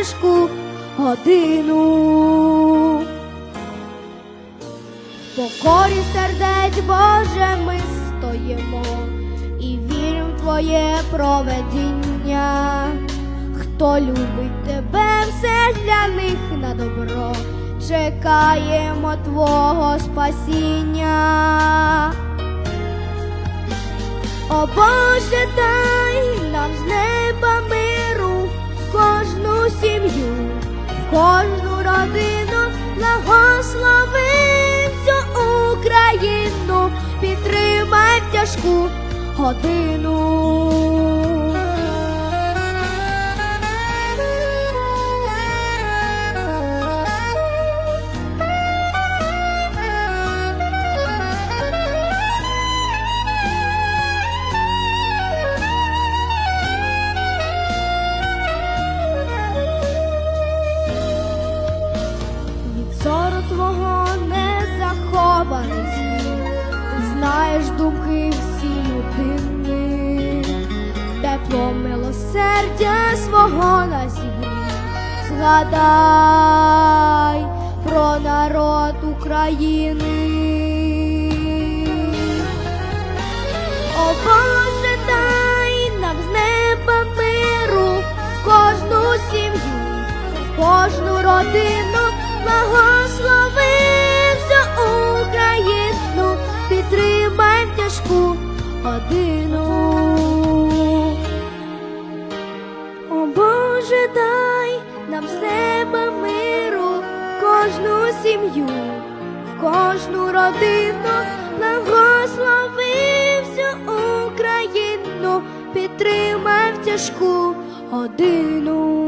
тяжку годину. Покорі сердець, Боже, ми стоїмо і віримо в Твоє проведіння. Хто любить тебе, все для них на добро, чекаємо Твого спасіння. О Боже, дай нам з неба кожну родину, благослови всю Україну, підтримай в тяжку годину. Захований ти знаєш думки всі людини, тепло милосердя свого на зігрі. Згадай про народ України. О Боже, дай нам з неба миру в кожну сім'ю, в кожну родину, благослови кожну сім'ю, в кожну родину, благослови всю Україну, підтримав тяжку годину.